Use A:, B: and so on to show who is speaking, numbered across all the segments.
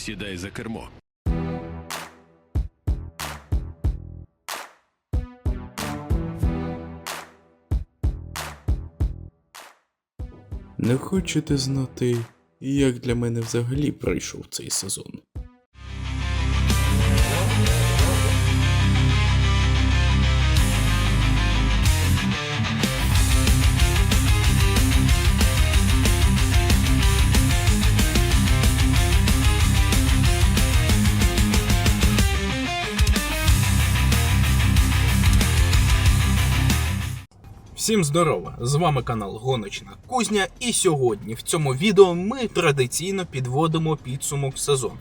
A: Сідай за кермо.
B: Не хочете знати, як для мене взагалі пройшов цей сезон?
C: Всім здорова! З вами канал Гоночна Кузня, і сьогодні в цьому відео ми традиційно підводимо підсумок сезону.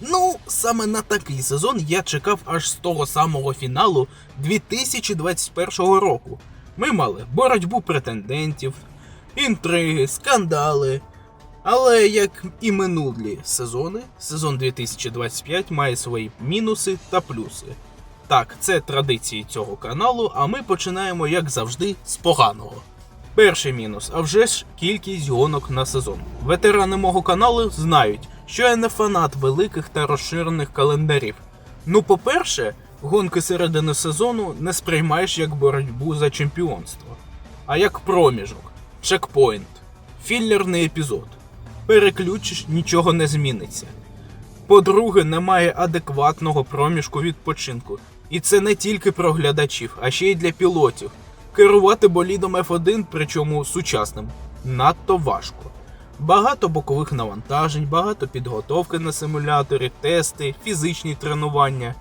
C: Ну, саме на такий сезон я чекав аж з того самого фіналу 2021 року. Ми мали боротьбу претендентів, інтриги, скандали. Але як і минулі сезони, сезон 2025 має свої мінуси та плюси. Так, це традиції цього каналу, а ми починаємо, як завжди, з поганого. Перший мінус, а вже ж кількість гонок на сезон. Ветерани мого каналу знають, що я не фанат великих та розширених календарів. Ну, по-перше, гонки середини сезону не сприймаєш як боротьбу за чемпіонство, а як проміжок, чекпоінт, філлерний епізод. Переключиш, нічого не зміниться. По-друге, немає адекватного проміжку відпочинку. І це не тільки про глядачів, а ще й для пілотів. Керувати болідом F1, причому сучасним, надто важко. Багато бокових навантажень, багато підготовки на симуляторі, тести, фізичні тренування.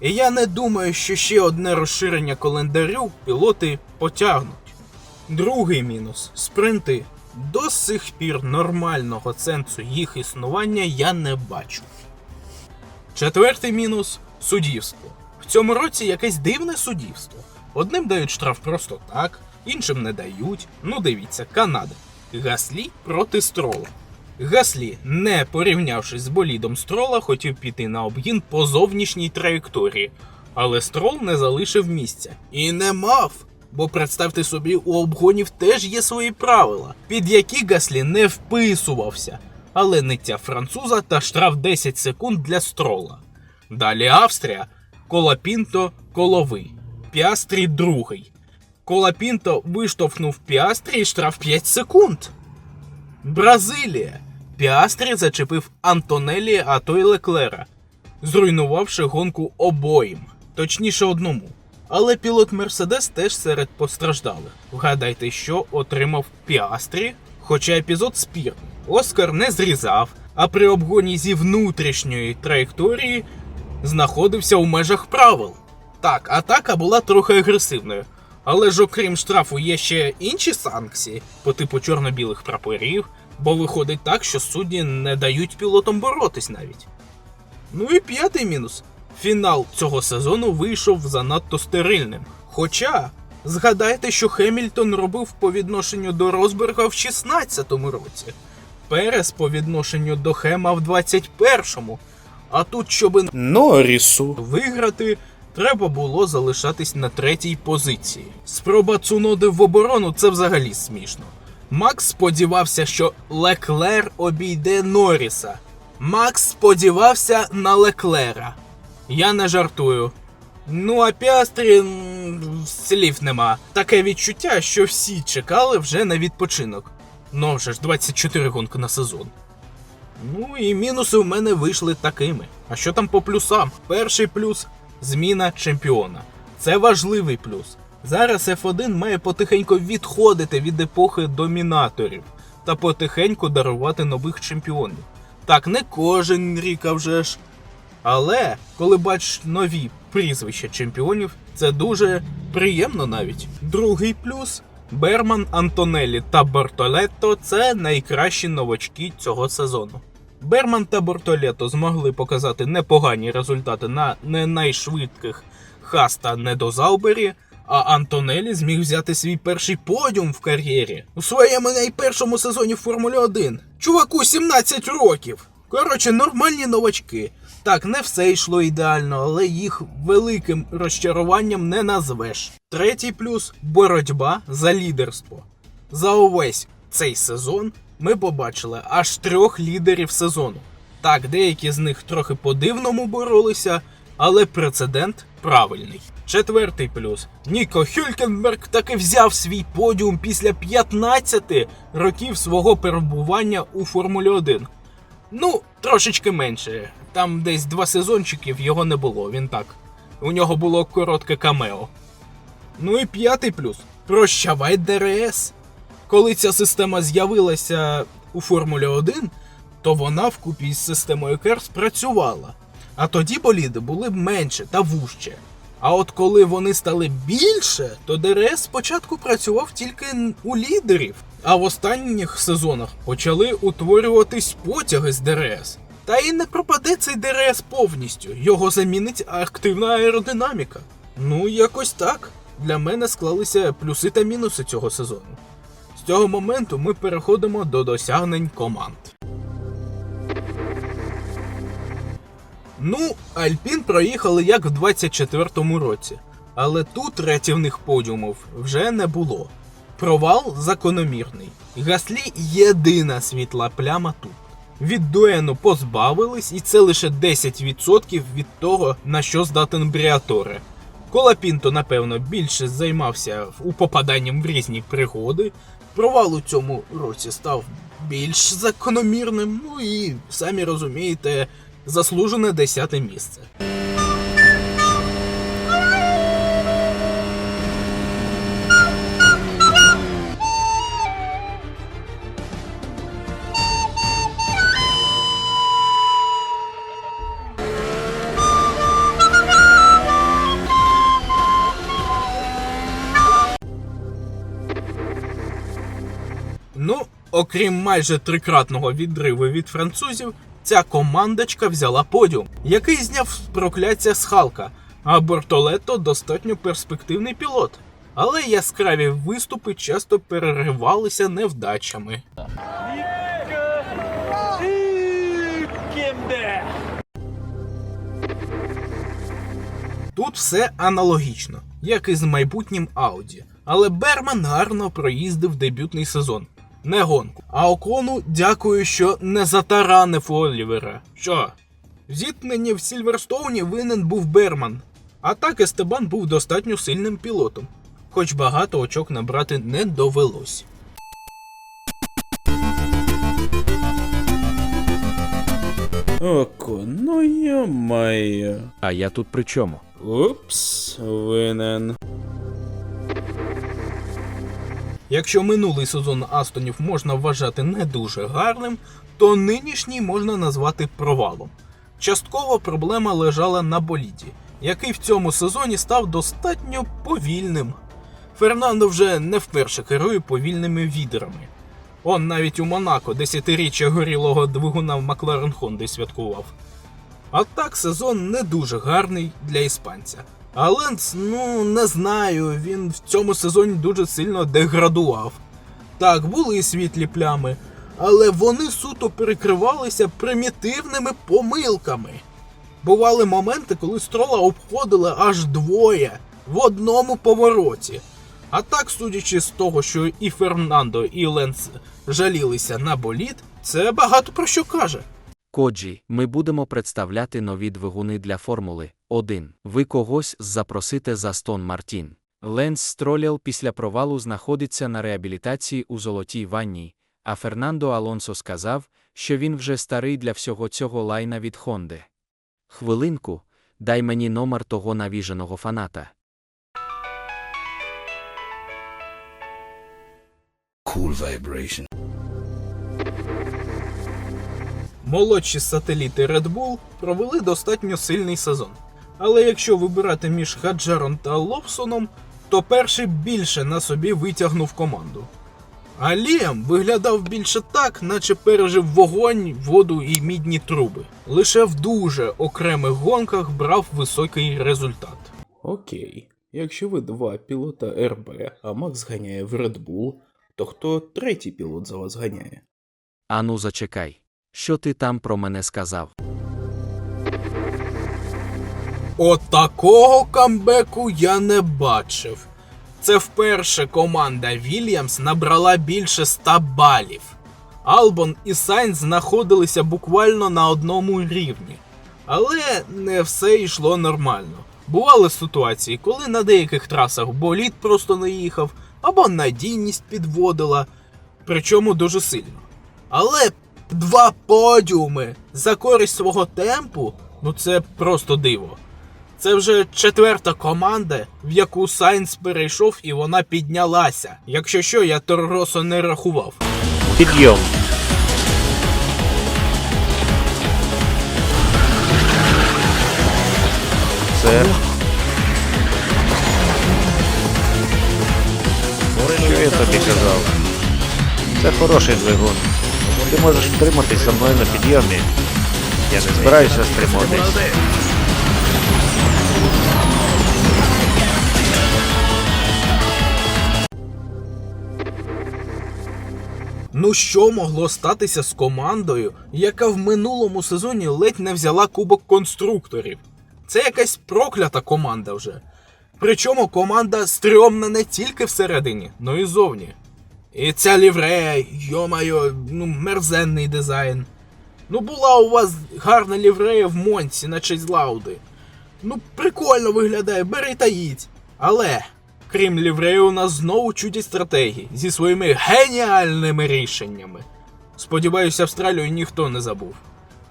C: І я не думаю, що ще одне розширення календарю пілоти потягнуть. Другий мінус спринти. До сих пір нормального сенсу їх існування я не бачу. Четвертий мінус суддівство. В цьому році якесь дивне суддівство. Одним дають штраф просто так, іншим не дають. Ну дивіться, Канада. Гаслі проти строла. Гаслі, не порівнявшись з болідом строла, хотів піти на обгін по зовнішній траєкторії, але строл не залишив місця. І не мав. Бо представте собі, у обгонів теж є свої правила, під які Гаслі не вписувався, але ниття француза та штраф 10 секунд для строла. Далі Австрія, Колапінто коловий, Піастрі другий. Колапінто виштовхнув Піастрі штраф 5 секунд. Бразилія. Піастрі зачепив Антонелі, а то й Леклера, зруйнувавши гонку обоїм, точніше одному. Але пілот Мерседес теж серед постраждалих. Вгадайте, що отримав Піастрі, хоча епізод спірний. Оскар не зрізав, а при обгоні зі внутрішньої траєкторії знаходився у межах правил. Так, атака була трохи агресивною. Але ж окрім штрафу є ще інші санкції по типу чорно-білих прапорів, бо виходить так, що судді не дають пілотам боротись навіть. Ну і п'ятий мінус. Фінал цього сезону вийшов занадто стерильним. Хоча, згадайте, що Хемільтон робив по відношенню до Росберга в 16-му році, Перес по відношенню до Хема в 21-му. А тут, щоби
B: Норрісу.
C: виграти, треба було залишатись на третій позиції. Спроба Цуноди в оборону це взагалі смішно. Макс сподівався, що Леклер обійде Норріса. Макс сподівався на Леклера. Я не жартую. Ну, а Піастрі слів нема. Таке відчуття, що всі чекали вже на відпочинок. Ну вже ж 24 гонки на сезон. Ну і мінуси у мене вийшли такими. А що там по плюсам? Перший плюс зміна чемпіона. Це важливий плюс. Зараз F1 має потихеньку відходити від епохи домінаторів та потихеньку дарувати нових чемпіонів. Так, не кожен рік, а вже ж. Але коли бачиш нові прізвища чемпіонів, це дуже приємно навіть. Другий плюс Берман, Антонелі та Бортолетто це найкращі новачки цього сезону. Берман та Бортолетто змогли показати непогані результати на не найшвидких Хас та Недозаубері, а Антонелі зміг взяти свій перший подіум в кар'єрі у своєму найпершому сезоні Формулі 1. Чуваку 17 років. Коротше, нормальні новачки. Так, не все йшло ідеально, але їх великим розчаруванням не назвеш. Третій плюс боротьба за лідерство. За увесь цей сезон ми побачили аж трьох лідерів сезону. Так, деякі з них трохи по-дивному боролися, але прецедент правильний. Четвертий плюс. Ніко Хюлькенберг таки взяв свій подіум після 15 років свого перебування у Формулі 1. Ну, трошечки менше. Там десь два сезончиків його не було, він так. У нього було коротке камео. Ну і п'ятий плюс. Прощавай ДРС. Коли ця система з'явилася у Формулі 1, то вона вкупі з системою KER спрацювала. А тоді боліди були менше та вужче. А от коли вони стали більше, то ДРС спочатку працював тільки у лідерів, а в останніх сезонах почали утворюватись потяги з ДРС. Та і не пропаде цей ДРС повністю, його замінить активна аеродинаміка. Ну, якось так. Для мене склалися плюси та мінуси цього сезону. З цього моменту ми переходимо до досягнень команд. Ну, Альпін проїхали як в 24-му році, але тут рятівних подіумів вже не було. Провал закономірний. Гаслі єдина світла пляма тут. Від дуену позбавились, і це лише 10% від того, на що здатен Бріаторе. Колапінто, напевно, більше займався у попаданням в різні пригоди. Провал у цьому році став більш закономірним. Ну і самі розумієте, заслужене десяте місце. Окрім майже трикратного відриву від французів, ця командочка взяла подіум, який зняв прокляття з Халка, а Бортолетто достатньо перспективний пілот. Але яскраві виступи часто переривалися невдачами. Тут все аналогічно, як і з майбутнім Ауді. Але Берман гарно проїздив дебютний сезон. Не гонку. А Окону дякую, що не затаранив Олівера. Що? В зіткненні в Сільверстоуні винен був Берман. А так Естебан був достатньо сильним пілотом, хоч багато очок набрати не довелось.
B: Око, ну йо-майо.
D: А я тут при чому?
B: Упс, винен.
C: Якщо минулий сезон Астонів можна вважати не дуже гарним, то нинішній можна назвати провалом. Частково проблема лежала на боліді, який в цьому сезоні став достатньо повільним. Фернандо вже не вперше керує повільними відрами. Он навіть у Монако десятиріччя горілого двигуна в Макларен Хонди святкував. А так сезон не дуже гарний для іспанця. А Ленц, ну не знаю, він в цьому сезоні дуже сильно деградував. Так, були і світлі плями, але вони суто перекривалися примітивними помилками. Бували моменти, коли строла обходили аж двоє в одному повороті. А так, судячи з того, що і Фернандо, і Ленц жалілися на боліт, це багато про що каже.
D: Коджі, ми будемо представляти нові двигуни для Формули 1. Ви когось запросите за Стон Мартін. Ленс Стролєл після провалу знаходиться на реабілітації у золотій ванні, а Фернандо Алонсо сказав, що він вже старий для всього цього лайна від Хонди. Хвилинку, дай мені номер того навіженого фаната.
C: Молодші сателіти Red Bull провели достатньо сильний сезон. Але якщо вибирати між Хаджаром та Ловсоном, то перший більше на собі витягнув команду. А Ліам виглядав більше так, наче пережив вогонь, воду і мідні труби. Лише в дуже окремих гонках брав високий результат.
B: Окей. Якщо ви два пілота РБ, а Макс ганяє в Red Bull, то хто третій пілот за вас ганяє?
D: Ану, зачекай. Що ти там про мене сказав?
C: От такого камбеку я не бачив. Це вперше команда Вільямс набрала більше 100 балів. Албон і Сайнс знаходилися буквально на одному рівні. Але не все йшло нормально. Бували ситуації, коли на деяких трасах болід просто не їхав, або надійність підводила, причому дуже сильно. Але два подіуми за користь свого темпу ну це просто диво. Це вже четверта команда, в яку Сайнс перейшов і вона піднялася. Якщо що, я Торросо не рахував.
A: Підйом. Це. Що я тобі казав? Це хороший двигун. Ти можеш втриматись за мною на підйомі. Я не збираюся стримуватись.
C: Ну що могло статися з командою, яка в минулому сезоні ледь не взяла кубок конструкторів? Це якась проклята команда вже. Причому команда стрьомна не тільки всередині, но й зовні. І ця ліврея, йомайо, ну мерзенний дизайн. Ну була у вас гарна ліврея в Монці на честь Лауди. Ну, прикольно виглядає, бери та їдь. Але, крім лівреї, у нас знову чудять стратегії зі своїми геніальними рішеннями. Сподіваюся, Австралію ніхто не забув.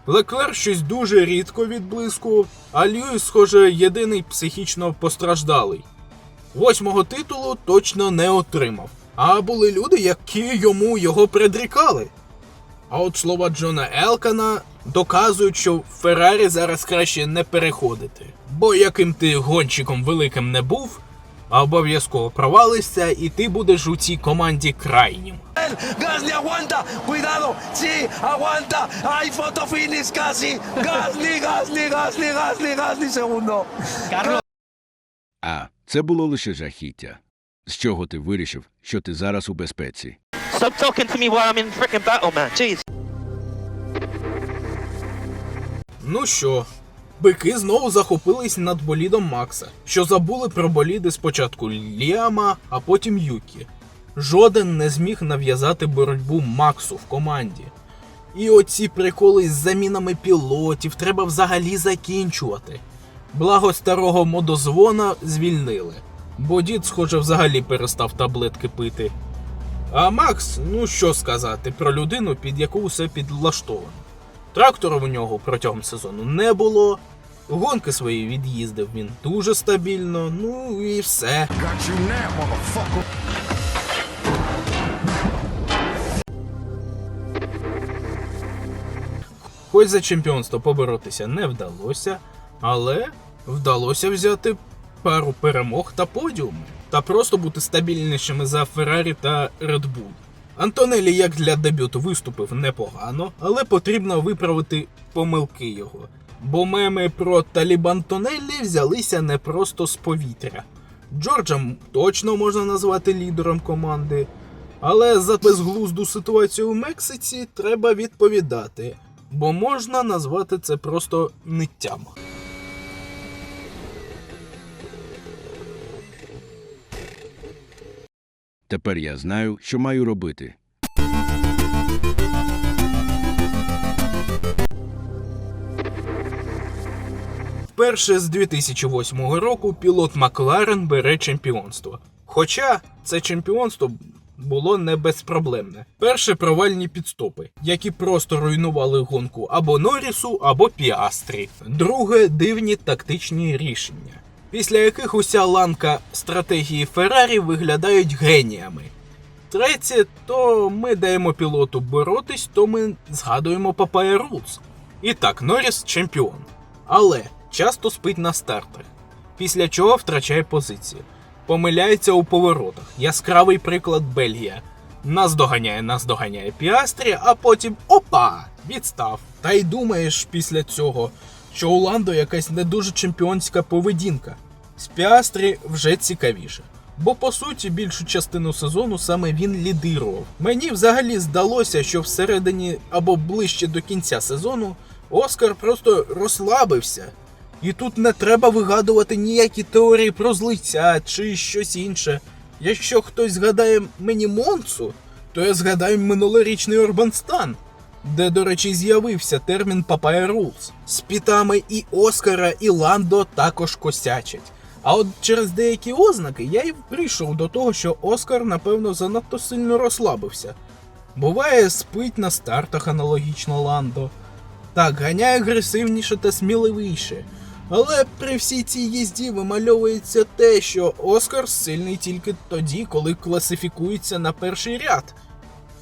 C: Леклер щось дуже рідко відблискував, а Льюіс, схоже, єдиний психічно постраждалий. Восьмого титулу точно не отримав. А були люди, які йому його предрікали. А от слова Джона Елкана доказують, що Феррарі зараз краще не переходити. Бо яким ти гонщиком великим не був, обов'язково провалишся, і ти будеш у цій команді крайнім.
E: Gasly aguanta, cuidado, sí, aguanta, hay foto finish casi, Gasly, Gasly, Gasly, Gasly, Gasly, segundo.
F: А, це було лише жахіття. З чого ти вирішив, що ти зараз у безпеці?
A: Stop talking to me while I'm in freaking battle, man. Jeez.
C: Ну що, бики знову захопились над болідом Макса, що забули про боліди спочатку Ліама, а потім Юкі. Жоден не зміг нав'язати боротьбу Максу в команді. І оці приколи з замінами пілотів треба взагалі закінчувати. Благо старого модозвона звільнили, бо дід, схоже, взагалі перестав таблетки пити. А Макс, ну що сказати про людину, під яку все підлаштовано. Трактора у нього протягом сезону не було. Гонки свої від'їздив він дуже стабільно, ну і все. Хоч за чемпіонство поборотися не вдалося, але вдалося взяти пару перемог та подіуми, та просто бути стабільнішими за Феррарі та Red Bull. Антонелі як для дебюту виступив непогано, але потрібно виправити помилки його. Бо меми про Талібан Тонеллі взялися не просто з повітря. Джорджа точно можна назвати лідером команди, але за безглузду ситуацію у Мексиці треба відповідати, бо можна назвати це просто ниттям.
F: Тепер я знаю, що маю робити.
C: Вперше з 2008 року пілот Макларен бере чемпіонство. Хоча це чемпіонство було не безпроблемне. Перше провальні підстопи, які просто руйнували гонку або Норрісу, або Піастрі. Друге дивні тактичні рішення, після яких уся ланка стратегії Феррарі виглядають геніями. Третє, то ми даємо пілоту боротись, то ми згадуємо Папая Рулс. І так, Норріс чемпіон. Але часто спить на стартах, після чого втрачає позиції. Помиляється у поворотах. Яскравий приклад Бельгія. Нас доганяє, нас доганяє Піастрі, а потім опа! Відстав. Та й думаєш після цього, що у Ландо якась не дуже чемпіонська поведінка. З Піастрі вже цікавіше. Бо по суті більшу частину сезону саме він лідирував. Мені взагалі здалося, що всередині або ближче до кінця сезону Оскар просто розслабився. І тут не треба вигадувати ніякі теорії про злиця чи щось інше. Якщо хтось згадає мені Монцу, то я згадаю минулорічний Орбанстан, де, до речі, з'явився термін Papaya Rules. З пітами і Оскара, і Ландо також косячать. А от через деякі ознаки я й прийшов до того, що Оскар, напевно, занадто сильно розслабився. Буває, спить на стартах аналогічно Ландо. Так, ганяє агресивніше та сміливіше. Але при всій цій їзді вимальовується те, що Оскар сильний тільки тоді, коли класифікується на перший ряд.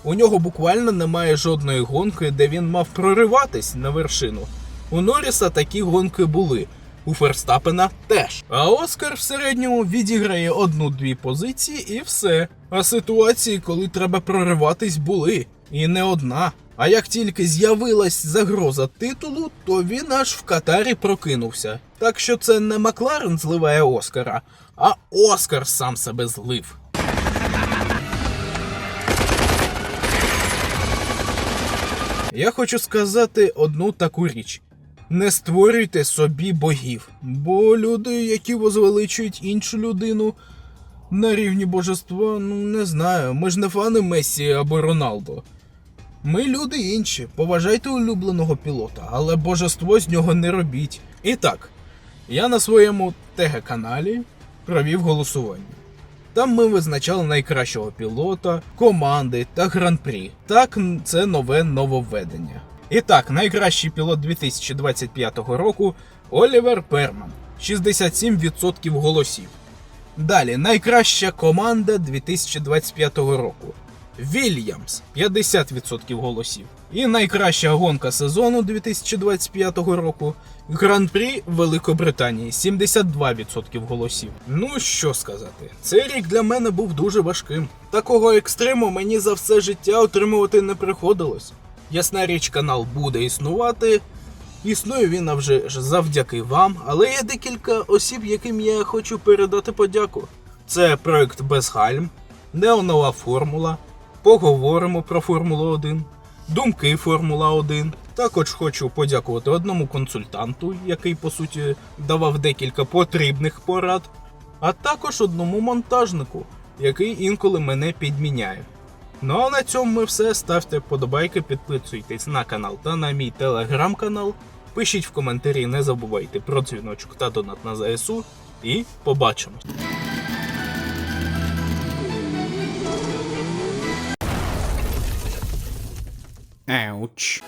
C: У нього буквально немає жодної гонки, де він мав прориватись на вершину. У Норріса такі гонки були, у Ферстапена теж. А Оскар в середньому відіграє одну-дві позиції і все. А ситуації, коли треба прориватись, були. І не одна. А як тільки з'явилась загроза титулу, то він аж в Катарі прокинувся. Так що це не Макларен зливає Оскара, а Оскар сам себе злив. Я хочу сказати одну таку річ: не створюйте собі богів, бо люди, які возвеличують іншу людину на рівні божества, ну не знаю, ми ж не фани Мессі або Роналдо. Ми люди інші, поважайте улюбленого пілота, але божество з нього не робіть. І так, я на своєму ТГ-каналі провів голосування. Там ми визначали найкращого пілота, команди та гран-прі. Так, це нове нововведення. І так, найкращий пілот 2025 року Олівер Перман, 67% голосів. Далі, найкраща команда 2025 року. Вільямс 50% голосів. І найкраща гонка сезону 2025 року Гран-прі Великобританії 72% голосів. Ну що сказати, цей рік для мене був дуже важким. Такого екстриму мені за все життя отримувати не приходилось. Ясна річ, канал буде існувати. Існує він вже завдяки вам, але є декілька осіб, яким я хочу передати подяку. Це проект Безгальм, Неонова Формула, Поговоримо про Формулу 1, Думки Формула 1. Також хочу подякувати одному консультанту, який по суті давав декілька потрібних порад, а також одному монтажнику, який інколи мене підміняє. Ну а на цьому ми все. Ставте вподобайки, підписуйтесь на канал та на мій телеграм-канал. Пишіть в коментарі, не забувайте про дзвіночок та донат на ЗСУ. І побачимось!
B: Ouch.